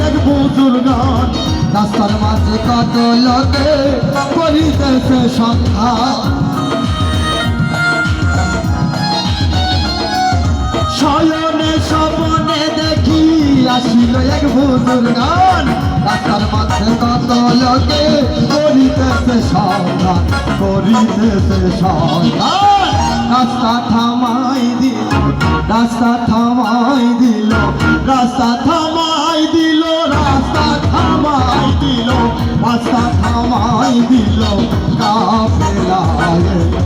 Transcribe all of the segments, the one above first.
এক বুজুর্গান রাস্তার মাঝে কত লোকে করিতেছে সংখ্যা শয়নে স্বপনে দেখি আসিল এক বুজুর্গান রাস্তার মাঝে কত লোকে করিতেছে সংখ্যান করিতেছে সংখ্যান রাস্তা থামাই দিল, রাস্তা থামাই দিল, রাস্তা থামাই দিল, রাস্তা থামাই দিল, রাস্তা থামাই দিল কাফেলায়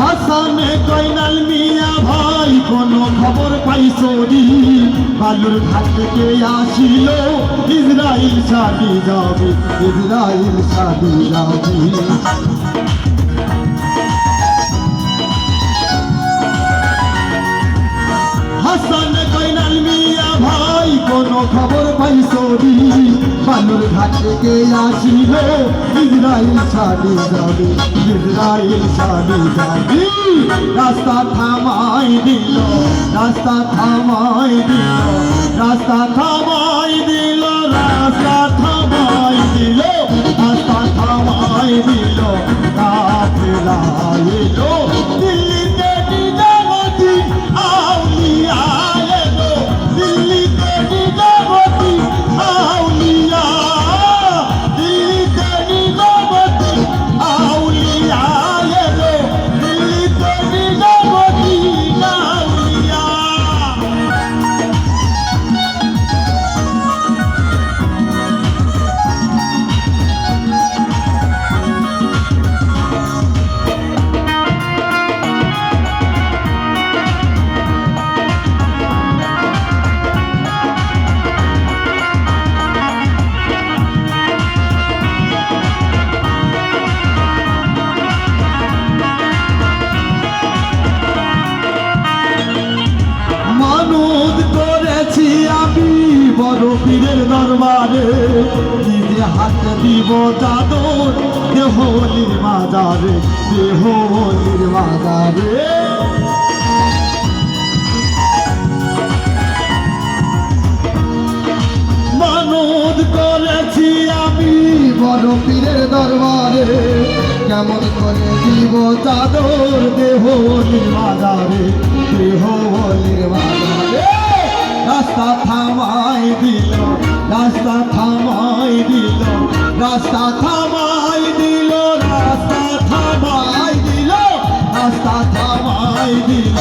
হাসানে কইনাল মিয়া ভাই, কোনো খবর পাইছরি বালুর ঘাট থেকে আসিল, ইসরাইল সাদি যাবে, ইসরাইল সাদি যাবে। হাসান কোনো খবর পাইছি বানর ঘাট থেকে আসিলে ইসরাইল ছাড়ি যাবে, ইসরায়েল ছাড়ি যাবে। রাস্তা থামাই দিল, রাস্তা থামাই দিল, রাস্তা থামাই বড় পীরের দরবারে, নিজে হাত দিব চাদর দেহলির মাজারে দেহলির মাজারে মানত করেছি আমি বড় পীরের দরবারে, কেমন করে দিব চাদর, দেহ নির্মাদারে দেহ নির্মাদারে রাস্তা থামাই দিল, রাস্তা থামাই দিল, রাস্তা থামাই দিল, রাস্তা থামাই দিল, রাস্তা থামাই দিল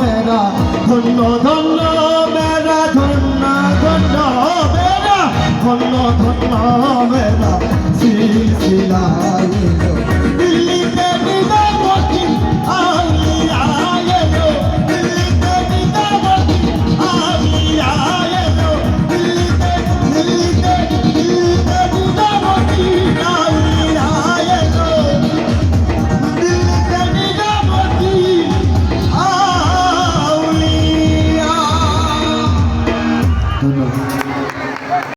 মেরা ধন্য ধন্য মেরা ধন্য ধন্য মেরা ধন্য ধন্য মেরা সিলসিলায়